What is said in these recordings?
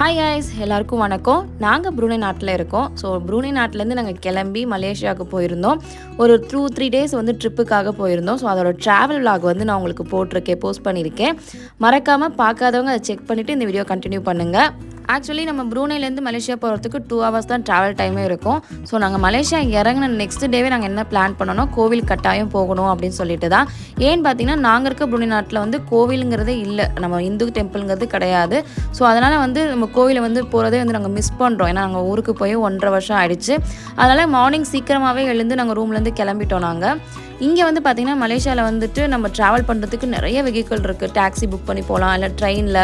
Hi ஹாய்ஸ் எல்லாருக்கும் வணக்கம். நாங்கள் ப்ரூனே நாட்டில் இருக்கோம். ஸோ ப்ரூனே நாட்டிலேருந்து நாங்கள் கிளம்பி மலேசியாவுக்கு போயிருந்தோம். ஒரு டூ த்ரீ டேஸ் வந்து ட்ரிப்புக்காக போயிருந்தோம். ஸோ அதோட ட்ராவல் vlog வந்து நான் உங்களுக்கு போட்டிருக்கேன் போஸ்ட் பண்ணியிருக்கேன். மறக்காமல் பார்க்காதவங்க அதை செக் பண்ணிவிட்டு இந்த வீடியோ கண்டினியூ பண்ணுங்கள் ஆக்சுவலி நம்ம ப்ரூனேலேருந்து மலேசியா போகிறதுக்கு டூ ஹவர்ஸ் தான் ட்ராவல் டைமே இருக்கும். ஸோ நாங்கள் மலேசியா இறங்கின நெக்ஸ்ட் டேவே நாங்கள் என்ன பிளான் பண்ணணும் கோவில் கட்டாயம் போகணும் அப்படின்னு சொல்லிட்டு தான். ஏன்னு பார்த்தீங்கன்னா நாங்கள் இருக்க ப்ரூனே நாட்டில் வந்து கோவிலுங்கிறதே இல்லை. நம்ம இந்து டெம்பிள்ங்கிறது கிடையாது. ஸோ அதனால் வந்து நம்ம கோவிலை வந்து போகிறதே வந்து நாங்கள் மிஸ் பண்ணுறோம் ஏன்னா நாங்கள் ஊருக்கு போய் ஒன்றரை வருஷம் ஆயிடுச்சு. அதனால் மார்னிங் சீக்கிரமாகவே எழுந்து நாங்கள் ரூம்லேருந்து கிளம்பிட்டோம் நாங்கள் இங்கே வந்து பார்த்திங்கன்னா மலேசியாவில் வந்துட்டு நம்ம ட்ராவல் பண்ணுறதுக்கு நிறைய வெஹிக்கிள் இருக்குது டாக்ஸி புக் பண்ணி போகலாம் இல்லை ட்ரெயினில்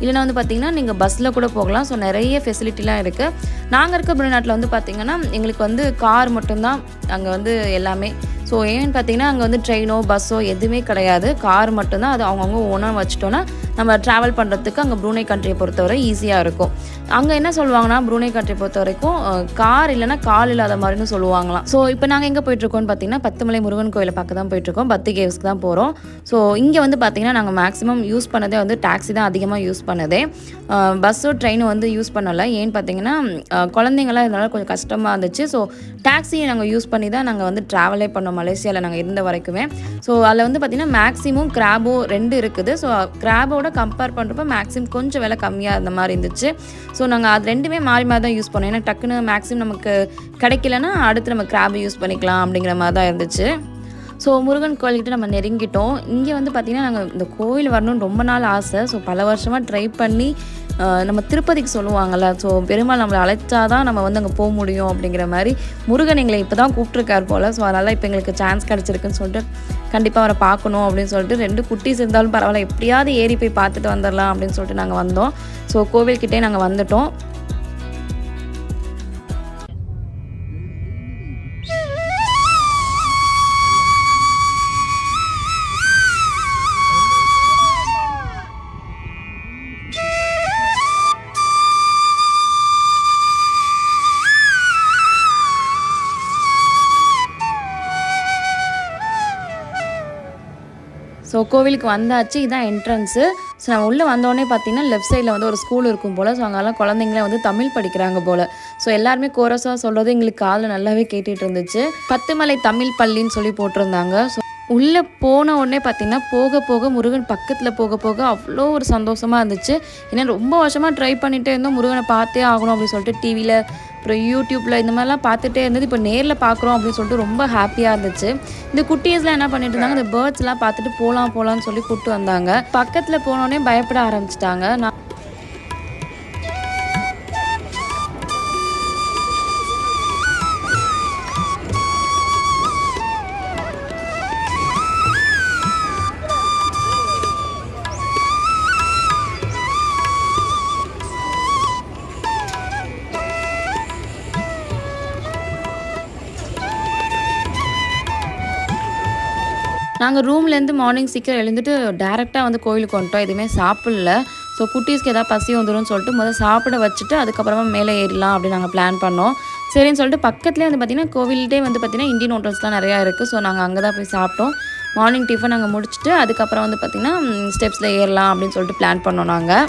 இல்லைனா வந்து பார்த்திங்கன்னா நீங்கள் பஸ்ஸில் கூட போகலாம். ஸோ நிறைய ஃபெசிலிட்டிலாம் இருக்குது நாங்கள் இருக்க வெளிநாட்டில் வந்து பார்த்திங்கன்னா எங்களுக்கு வந்து கார் மட்டும்தான் அங்கே வந்து எல்லாமே ஸோ ஏன்னு பார்த்தீங்கன்னா அங்கே வந்து ட்ரெயினோ பஸ்ஸோ எதுவுமே கிடையாது. கார் மட்டும்தான். அது அவங்கவுங்க ஓனாக வச்சுட்டோன்னா நம்ம ட்ராவல் பண்ணுறதுக்கு அங்கே ப்ரூனே கண்ட்ரியை பொறுத்தவரை ஈஸியாக இருக்கும். அங்கே என்ன சொல்லுவாங்கன்னா ப்ரூனே கண்ட்ரி பொறுத்த வரைக்கும் கார் இல்லைன்னா கால் இல்லாத மாதிரின்னு சொல்லுவாங்களாம். ஸோ இப்போ நாங்கள் எங்கே போயிட்டுருக்கோம்னு பார்த்தீங்கன்னா பத்துமலை முருகன் கோயிலை பார்க்க தான் போயிட்டுருக்கோம். பத்து கேவ்ஸ்க்கு தான் போகிறோம் ஸோ இங்கே வந்து பார்த்தீங்கன்னா நாங்கள் மேக்ஸிமம் யூஸ் பண்ணதே வந்து டாக்ஸி தான் அதிகமாக யூஸ் பண்ணதே. பஸ்ஸோ ட்ரெயினும் வந்து யூஸ் பண்ணலை. ஏன்னு பார்த்தீங்கன்னா குழந்தைங்களாம் இதனால கொஞ்சம் கஷ்டமாக இருந்துச்சு. ஸோ டாக்ஸியை நாங்கள் யூஸ் பண்ணி தான் நாங்கள் வந்து ட்ராவலே பண்ணோம் மலேசியாவில் நாங்கள் இருந்த வரைக்குமே. ஸோ அதில் வந்து பார்த்திங்கன்னா மேக்ஸிமம் கிராபோ ரெண்டு இருக்குது. ஸோ கிராபோட கம்பேர் பண்ணுறப்ப மேக்ஸிமம் கொஞ்சம் விலை கம்மியாக இருந்த மாதிரி இருந்துச்சு. ஸோ நாங்கள் அது ரெண்டுமே மாறி மாறி தான் யூஸ் பண்ணோம். ஏன்னா டக்குன்னு மேக்ஸிமம் நமக்கு கிடைக்கலன்னா அடுத்து நம்ம கிராபை யூஸ் பண்ணிக்கலாம் அப்படிங்கிற மாதிரி தான் இருந்துச்சு. ஸோ முருகன் கோயில்கிட்ட நம்ம நெருங்கிட்டோம். இங்கே வந்து பார்த்திங்கன்னா நாங்கள் இந்த கோயில் வரணும்னு ரொம்ப நாள் ஆசை. ஸோ பல வருஷமாக ட்ரை பண்ணி நம்ம திருப்பதிக்கு சொல்லுவாங்கள்ல ஸோ பெருமாள் நம்மளை அழைச்சா தான் நம்ம வந்து அங்கே போக முடியும் அப்படிங்கிற மாதிரி முருகன் எங்களை இப்போ தான் கூப்பிட்ருக்கார் போல். ஸோ அதனால் இப்போ எங்களுக்கு சான்ஸ் கிடச்சிருக்குன்னு சொல்லிட்டு கண்டிப்பாக அவரை பார்க்கணும் அப்படின்னு சொல்லிட்டு ரெண்டு குட்டிஸ் இருந்தாலும் பரவாயில்ல. எப்படியாவது ஏறி போய் பார்த்துட்டு வந்துடலாம் அப்படின்னு சொல்லிட்டு நாங்கள் வந்தோம். ஸோ கோவில்கிட்டே நாங்கள் வந்துட்டோம். ஸோ கோவிலுக்கு வந்தாச்சு. இதான் என்ட்ரன்ஸு ஸோ நம்ம உள்ளே வந்தோடனே பார்த்தீங்கன்னா லெஃப்ட் சைடில் வந்து ஒரு ஸ்கூல் இருக்கும் போல். ஸோ அங்கெல்லாம் குழந்தைங்களே வந்து தமிழ் படிக்கிறாங்க போல். ஸோ எல்லாருமே கோரஸாக சொல்கிறது எங்களுக்கு காதில் நல்லாவே கேட்டுகிட்டு இருந்துச்சு. பத்துமலை தமிழ் பள்ளின்னு சொல்லி போட்டிருந்தாங்க. ஸோ உள்ளே போன உடனே பார்த்தீங்கன்னா போக போக முருகன் பக்கத்தில் போக போக அவ்வளோ ஒரு சந்தோஷமாக இருந்துச்சு. ஏன்னா ரொம்ப வருஷமாக ட்ரை பண்ணிகிட்டே இருந்தோம். முருகனை பார்த்தே ஆகணும் அப்படின்னு சொல்லிட்டு டிவியில் அப்புறம் யூடியூப்பில் இந்த மாதிரிலாம் பார்த்துட்டே இருந்தது. இப்போ நேரில் பார்க்குறோம் அப்படின்னு சொல்லிட்டு ரொம்ப ஹாப்பியாக இருந்துச்சு. இந்த குட்டீஸ்லாம் என்ன பண்ணிட்டு இருந்தாங்க? இந்த பேர்ட்ஸ்லாம் பார்த்துட்டு போகலாம் போகலான்னு சொல்லி கூப்பிட்டு வந்தாங்க. பக்கத்தில் போனோடனே பயப்பட ஆரம்பிச்சிட்டாங்க. நான் நாங்கள் ரூம்லேருந்து மார்னிங் சீக்கிரம் எழுந்துட்டு டேரெக்டாக வந்து கோயிலுக்கு வந்துட்டோம். எதுவுமே சாப்பிடல. ஸோ குட்டீஸ்க்கு ஏதாவது பசி வந்துடும் சொல்லிட்டு முதல்ல சாப்பிட வச்சுட்டு அதுக்கப்புறமா மேலே ஏறலாம் அப்படின்னு நாங்கள் பிளான் பண்ணோம். சரின்னு சொல்லிட்டு பக்கத்துலேயே வந்து பார்த்திங்கன்னா கோவில்கிட்டே வந்து பார்த்திங்கன்னா இந்தியன் ஹோட்டல்ஸ்லாம் நிறையா இருக்குது ஸோ நாங்கள் அங்கே தான் போய் சாப்பிட்டோம். மார்னிங் டிஃபன் நாங்கள் முடிச்சுட்டு அதுக்கப்புறம் வந்து பார்த்திங்கன்னா ஸ்டெப்ஸில் ஏறலாம் அப்படின்னு சொல்லிட்டு பிளான் பண்ணோம் நாங்கள்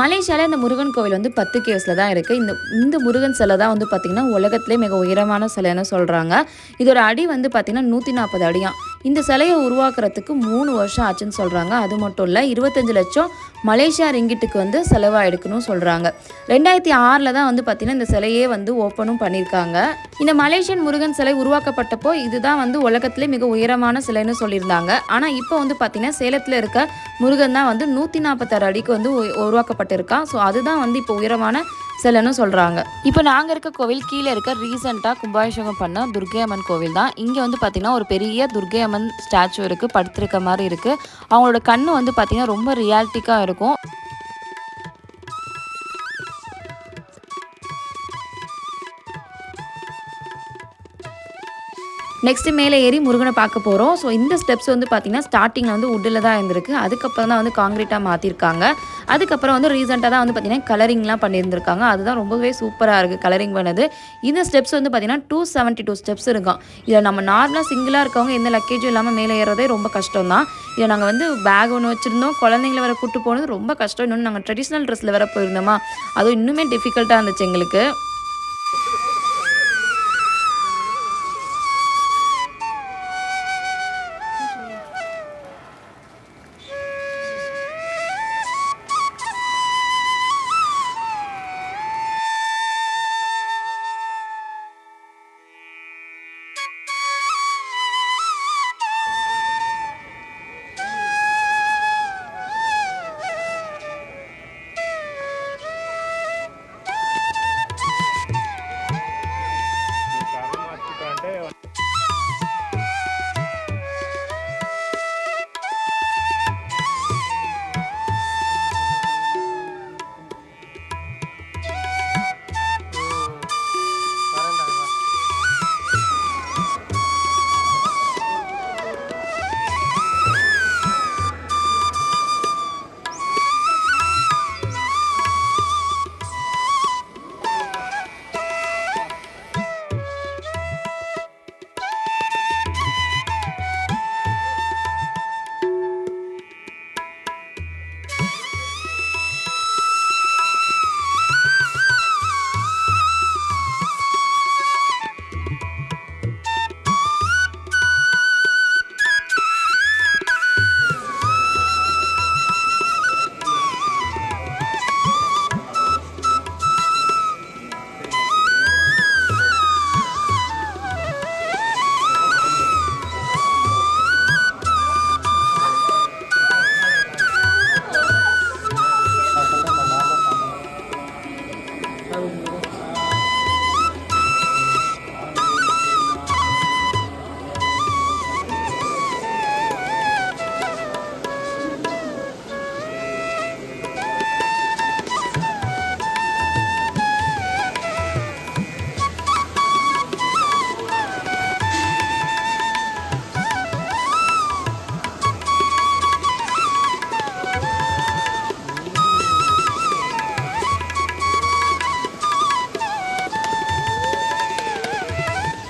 மலேசியாவில் இந்த முருகன் கோவில் வந்து பத்து கேவ்ஸில் தான் இருக்குது இந்த இந்த முருகன் சிலை தான் வந்து பார்த்திங்கன்னா உலகத்திலே மிக உயரமான சிலைன்னு சொல்கிறாங்க இதோட அடி வந்து பார்த்திங்கன்னா நூற்றி நாற்பது அடியான் இந்த சிலையை உருவாக்குறதுக்கு மூணு வருஷம் ஆச்சுன்னு சொல்கிறாங்க அது மட்டும் இல்லை இருபத்தஞ்சு லட்சம் மலேசியா ரிங்கிட்டுக்கு வந்து செலவாயிடுக்குன்னு சொல்கிறாங்க ரெண்டாயிரத்தி ஆறில் தான் வந்து பார்த்திங்கன்னா இந்த சிலையே வந்து ஓப்பனும் பண்ணியிருக்காங்க. இந்த மலேசியன் முருகன் சிலை உருவாக்கப்பட்டப்போ இதுதான் வந்து உலகத்திலே மிக உயரமான சிலைன்னு சொல்லியிருந்தாங்க. ஆனால் இப்போ வந்து பார்த்திங்கன்னா சேலத்தில் இருக்க முருகன் தான் வந்து நூற்றி நாற்பத்தாறு அடிக்கு வந்து உ- உருவாக்கப்பட்டிருக்கான். ஸோ அதுதான் வந்து இப்போ உயரமான சிலன்னு சொல்கிறாங்க இப்போ நாங்கள் இருக்க கோவில் கீழே இருக்க ரீசெண்டாக கும்பாபிஷேகம் பண்ண துர்க்கை அம்மன் கோவில் தான். இங்கே வந்து பார்த்திங்கன்னா ஒரு பெரிய துர்க்கை அம்மன் ஸ்டாச்சு இருக்குது படுத்திருக்க மாதிரி இருக்குது அவங்களோட கண்ணு வந்து பார்த்திங்கன்னா ரொம்ப ரியாலிட்டிக்காக இருக்கும். நெக்ஸ்ட்டு மேலே ஏறி முருகனை பார்க்க போகிறோம் ஸோ இந்த ஸ்டெப்ஸ் வந்து பார்த்திங்கன்னா ஸ்டார்டிங்கில் வந்து உட்டில் தான் இருந்திருக்கு. அதுக்கப்புறம் தான் வந்து காங்கிரீட்டாக மாற்றிருக்காங்க அதுக்கப்புறம் வந்து ரீசெண்டாக தான் வந்து பார்த்திங்கன்னா கலரிங்லாம் பண்ணியிருந்திருக்காங்க. அதுதான் ரொம்பவே சூப்பராக இருக்குது கலரிங் பண்ணது. இந்த ஸ்டெப்ஸ் வந்து பார்த்திங்கன்னா டூ செவன்ட்டி டூ ஸ்டெப்ஸ் இருக்கும். இதில் நம்ம நார்மலாக சிங்கிளாக இருக்கவங்க எந்த லக்கேஜும் இல்லாமல் மேலே ஏறதே ரொம்ப கஷ்டம் தான் இதை நாங்கள் வந்து பேக் ஒன்று வச்சுருந்தோம். குழந்தைங்கள வேறு கூட்டு போனது ரொம்ப கஷ்டம். இன்னொன்று நாங்கள் ட்ரெடிஷ்னல் ட்ரெஸ்ஸில் வேறு போயிருந்தோமா. அதுவும் இன்னுமே டிஃபிகல்ட்டாக இருந்துச்சு எங்களுக்கு.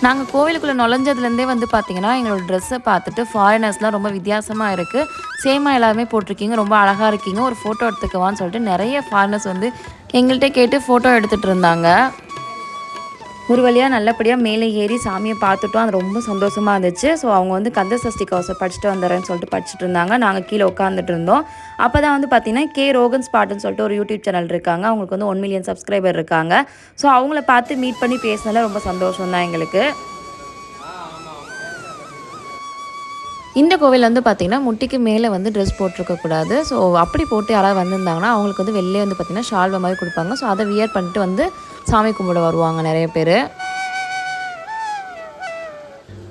நாங்கள் கோவிலுக்குள்ளே நுழைஞ்சதுலேருந்தே வந்து பார்த்தீங்கன்னா எங்களோட ட்ரெஸ்ஸை பார்த்துட்டு ஃபாரினர்ஸ்லாம் ரொம்ப வித்தியாசமாக இருக்குது சேமாக எல்லாருமே போட்டிருக்கீங்க ரொம்ப அழகாக இருக்கீங்க ஒரு ஃபோட்டோ எடுத்துக்கவான்னு சொல்லிட்டு நிறைய ஃபாரினர்ஸ் வந்து எங்கள்கிட்ட கேட்டு ஃபோட்டோ எடுத்துகிட்டு இருந்தாங்க. ஒரு வழியாக நல்லபடியாக மேலே ஏறி சாமியை பார்த்துட்டோம். அது ரொம்ப சந்தோஷமாக இருந்துச்சு. ஸோ அவங்க வந்து கந்த சஷ்டி கவசம் படிச்சுட்டு வந்துடுறேன்னு சொல்லிட்டு படிச்சுட்டு இருந்தாங்க. நாங்கள் கீழே உட்காந்துட்டு இருந்தோம். அப்போ தான் வந்து பார்த்தீங்கன்னா கே ரோகன் ஸ்பாட்னு சொல்லிட்டு ஒரு யூடியூப் சேனல் இருக்காங்க. அவங்களுக்கு வந்து ஒன் மில்லியன் சப்ஸ்கிரைபர் இருக்காங்க. ஸோ அவங்கள பார்த்து மீட் பண்ணி பேசினால ரொம்ப சந்தோஷம் தான் எங்களுக்கு. இந்த கோவில் வந்து பார்த்திங்கன்னா முட்டிக்கு மேலே வந்து ட்ரெஸ் போட்டிருக்கக்கூடாது ஸோ அப்படி போட்டு யாராவது வந்திருந்தாங்கன்னா அவங்களுக்கு வந்து வெளிலே வந்து பார்த்திங்கன்னா ஷால்வை மாதிரி கொடுப்பாங்க. ஸோ அதை வியர் பண்ணிட்டு வந்து சாமி கும்பிட வருவாங்க நிறைய பேர்.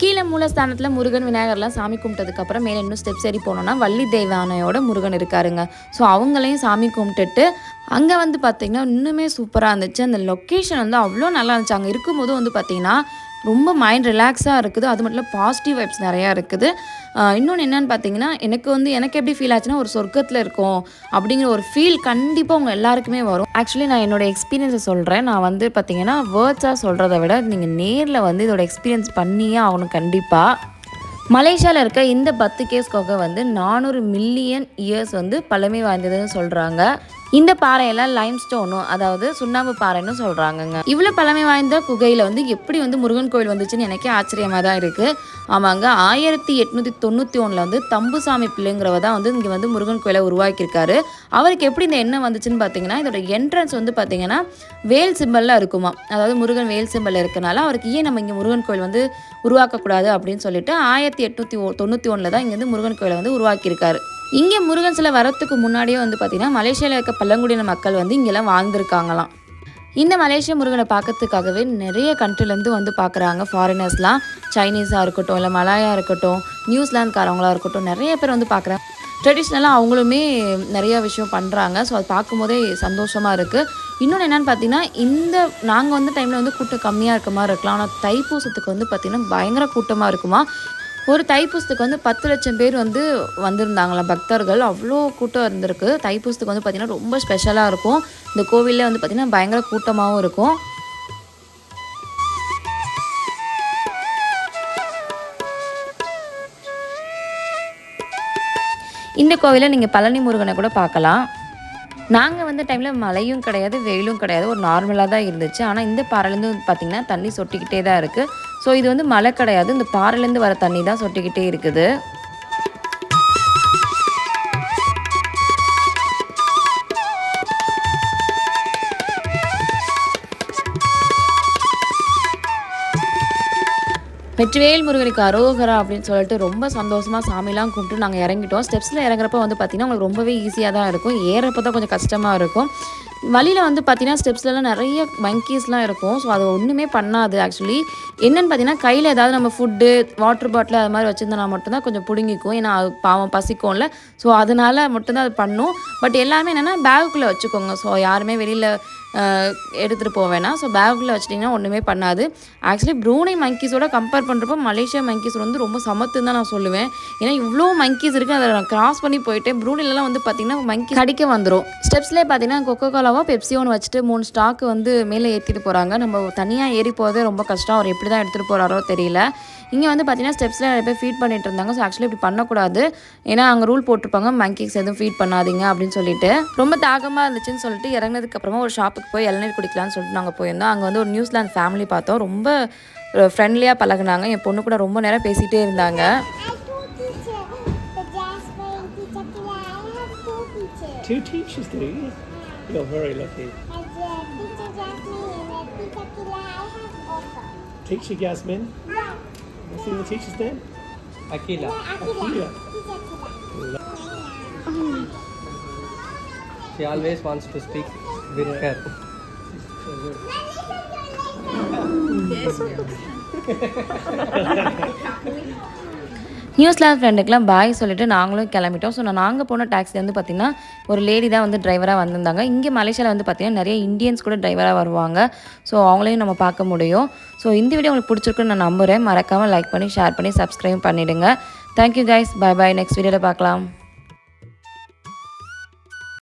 கீழே மூலஸ்தானத்தில் முருகன் விநாயகர்லாம் சாமி கும்பிட்டதுக்கப்புறம் மேலே இன்னும் ஸ்டெப்ஸ் ஏறி போனோம்னா வள்ளி தெய்வானையோட முருகன் இருக்காருங்க. ஸோ அவங்களையும் சாமி கும்பிட்டுட்டு அங்கே வந்து பார்த்திங்கன்னா இன்னுமே சூப்பராக இருந்துச்சு. அந்த லொக்கேஷன் வந்து அவ்வளோ நல்லா இருந்துச்சு. அங்கே இருக்கும்போது வந்து பார்த்திங்கன்னா ரொம்ப மைண்ட் ரிலாக்ஸாக இருக்குது. அது மட்டும் இல்லை பாசிட்டிவ் வைப்ஸ் நிறையா இருக்குது. இன்னொன்று என்னென்னு பார்த்தீங்கன்னா எனக்கு வந்து எனக்கு எப்படி ஃபீல் ஆச்சுன்னா ஒரு சொர்க்கத்தில் இருக்கும் அப்படிங்கிற ஒரு ஃபீல் கண்டிப்பாக உங்கள் எல்லாருக்குமே வரும். ஆக்சுவலி நான் என்னோட எக்ஸ்பீரியன்ஸை சொல்கிறேன் நான் வந்து பார்த்தீங்கன்னா வேர்ட்ஸாக சொல்கிறத விட நீங்கள் நேரில் வந்து இதோட எக்ஸ்பீரியன்ஸ் பண்ணியே ஆகணும் கண்டிப்பாக மலேசியாவில் இருக்க இந்த பத்து கேஸ் கொகை வந்து நானூறு மில்லியன் இயர்ஸ் வந்து பழமை வாய்ந்ததுன்னு சொல்கிறாங்க இந்த பாறையெல்லாம் லைம் ஸ்டோனும் அதாவது சுண்ணாம்பு பாறைன்னு சொல்கிறாங்கங்க இவ்வளோ பழமை வாய்ந்த குகையில் வந்து எப்படி வந்து முருகன் கோயில் வந்துச்சுன்னு எனக்கே ஆச்சரியமாக தான் இருக்குது ஆமாங்க ஆயிரத்தி எட்நூற்றி தொண்ணூற்றி ஒன்றில் வந்து தம்புசாமி பிள்ளைங்கிறவ தான் வந்து இங்கே வந்து முருகன் கோயிலை உருவாக்கியிருக்காரு. அவருக்கு எப்படி இந்த எண்ணம் வந்துச்சுன்னு பார்த்தீங்கன்னா இதோட என்ட்ரன்ஸ் வந்து பார்த்தீங்கன்னா வேல் சிம்பலில் இருக்குமா அதாவது முருகன் வேல் சிம்பல் இருக்கனால அவருக்கு ஏன் நம்ம இங்கே முருகன் கோயில் வந்து உருவாக்கக்கூடாது அப்படின்னு சொல்லிட்டு ஆயிரத்தி எட்நூற்றி தொண்ணூற்றி ஒன்றில் தான் இங்கே வந்து முருகன் கோயிலை வந்து உருவாக்கியிருக்காரு. இங்கே முருகன் சிலை வரத்துக்கு முன்னாடியே வந்து பார்த்திங்கன்னா மலேசியாவில் இருக்க பழங்குடியின மக்கள் வந்து இங்கெல்லாம் வாழ்ந்துருக்காங்களாம். இந்த மலேசிய முருகனை பார்க்கறதுக்காகவே நிறைய கண்ட்ரிலேருந்து வந்து பார்க்குறாங்க. ஃபாரினர்ஸ்லாம் சைனீஸாக இருக்கட்டும் இல்லை மலாயா இருக்கட்டும் நியூசிலாந்துக்காரவங்களா இருக்கட்டும் நிறைய பேர் வந்து பார்க்குறாங்க. ட்ரெடிஷ்னலாக அவங்களுமே நிறையா விஷயம் பண்ணுறாங்க ஸோ அது பார்க்கும்போதே சந்தோஷமாக இருக்குது இன்னொன்று என்னென்னு பார்த்தீங்கன்னா இந்த நாங்கள் வந்த டைமில் வந்து கூட்டம் கம்மியாக இருக்க மாதிரி இருக்கலாம். ஆனால் தைப்பூசத்துக்கு வந்து பார்த்திங்கன்னா பயங்கர கூட்டமாக இருக்குமா? ஒரு தைப்பூசத்துக்கு வந்து பத்து லட்சம் பேர் வந்து வந்திருந்தாங்களாம் பக்தர்கள். அவ்வளோ கூட்டம் இருந்திருக்கு. தைப்பூசத்துக்கு வந்து பார்த்திங்கன்னா ரொம்ப ஸ்பெஷலாக இருக்கும். இந்த கோவிலில் வந்து பார்த்திங்கன்னா பயங்கர கூட்டமாகவும் இருக்கும். இந்த கோவிலை நீங்கள் பழனி முருகனை கூட பார்க்கலாம். நாங்கள் வந்த டைமில் மழையும் கிடையாது வெயிலும் கிடையாது. ஒரு நார்மலாக தான் இருந்துச்சு. ஆனால் இந்த பாறையிலேருந்து பார்த்தீங்கன்னா தண்ணி சொட்டிக்கிட்டே தான் இருக்குது ஸோ இது வந்து மழை கிடையாது. இந்த பாறையிலேருந்து வர தண்ணி தான் சொட்டிக்கிட்டே இருக்குது. வெற்றிவேல் முருகனுக்கு அரோகரா அப்படின்னு சொல்லிட்டு ரொம்ப சந்தோஷமாக சாமிலாம் கும்பிட்டு நாங்கள் இறங்கிட்டோம். ஸ்டெப்ஸில் இறங்குறப்ப வந்து பார்த்திங்கன்னா உங்களுக்கு ரொம்பவே ஈஸியாக தான் இருக்கும். ஏறப்போ தான் கொஞ்சம் கஷ்டமாக இருக்கும். வழியில் வந்து பார்த்தீங்கன்னா ஸ்டெப்ஸ்லலாம் நிறைய மங்கீஸ்லாம் இருக்கும். ஸோ அது ஒன்றுமே பண்ணாது ஆக்சுவலி என்னென்னு பார்த்தீங்கன்னா கையில் ஏதாவது நம்ம ஃபுட்டு வாட்டர் பாட்டில் அது மாதிரி வச்சுருந்தோம்னா மட்டும்தான் கொஞ்சம் பிடுங்கிக்கும். ஏன்னா அது பாவம் பசிக்கும்ல. ஸோ அதனால் மட்டும்தான் அது பண்ணும். பட் எல்லாமே என்னென்னா பேகுக்குள்ளே வச்சுக்கோங்க. ஸோ யாருமே வெளியில் எடுத்துகிட்டு போவேனா ஸோ பேக்கில் வச்சிட்டிங்கன்னா ஒன்றுமே பண்ணாது. ஆக்சுவலி ப்ரூனை மங்கீஸோட கம்பேர் பண்ணுறப்போ மலேசியா மங்கீஸ் வந்து ரொம்ப சமத்துன்னு தான் நான் சொல்லுவேன். ஏன்னா இவ்வளோ மங்கீஸ் இருக்குது அதை நான் கிராஸ் பண்ணி போயிட்டேன் ப்ரூனிலலாம் வந்து பார்த்திங்கன்னா மங்கி கடிக்க வந்துடும் ஸ்டெப்ஸ்லேயே பார்த்தீங்கன்னா கொக்கோ கோலாவோ பெப்சியோன்னு வச்சுட்டு மூணு ஸ்டாக்கு வந்து மேலே ஏற்றிட்டு போகிறாங்க நம்ம தனியாக ஏறி போகிறதே ரொம்ப கஷ்டம். அவர் எப்படி தான் எடுத்துகிட்டு போகிறாரோ தெரியல. இங்கே வந்து பார்த்தீங்கன்னா ஸ்டெப்ஸில் நிறைய பேர் ஃபீட் பண்ணிட்டு இருந்தாங்க. ஸோ ஆக்சுவலி இப்படி பண்ணக்கூடாது. ஏன்னா அங்கே ரூல் போட்டிருப்பாங்க மங்கிஸ் எதுவும் ஃபீட் பண்ணாதீங்க அப்படின்னு சொல்லிட்டு. ரொம்ப தாகமாக இருந்துச்சுன்னு சொல்லிட்டு இறங்கினதுக்கப்புறமா ஒரு ஷாப் ஷாப்புக்கு போய் இளநீர் குடிக்கலாம்னு சொல்லிட்டு நாங்கள் போயிருந்தோம் அங்கே வந்து ஒரு நியூசிலாந்து ஃபேமிலி பார்த்தோம் ரொம்ப ஃப்ரெண்ட்லியாக பழகுனாங்க என் பொண்ணு கூட ரொம்ப நேரம் பேசிகிட்டே இருந்தாங்க two teachers. Do you? You're very lucky. Uh, teacher Yasmin. Yeah. What's the teacher's name? Akila. Akila. Akila. She always wants to speak with her. ஃப்ரெண்டுக்கெலாம் bye சொல்லிட்டு நாங்களும் கிளம்பிட்டோம். ஸோ நான் நாங்கள் போன டாக்ஸி வந்து பார்த்திங்கன்னா ஒரு லேடி தான் வந்து டிரைவராக வந்திருந்தாங்க. இங்கே மலேசியாவில் வந்து பார்த்திங்கன்னா நிறைய இந்தியன்ஸ் கூட டிரைவராக வருவாங்க. ஸோ அவங்களையும் நம்ம பார்க்க முடியும். ஸோ இந்த வீடியோ உங்களுக்கு பிடிச்சிருக்குன்னு நான் நம்புகிறேன் மறக்காமல் லைக் பண்ணி ஷேர் பண்ணி சப்ஸ்கிரைப் பண்ணிவிடுங்க thank you guys bye bye next வீடியோவில் பார்க்கலாம்.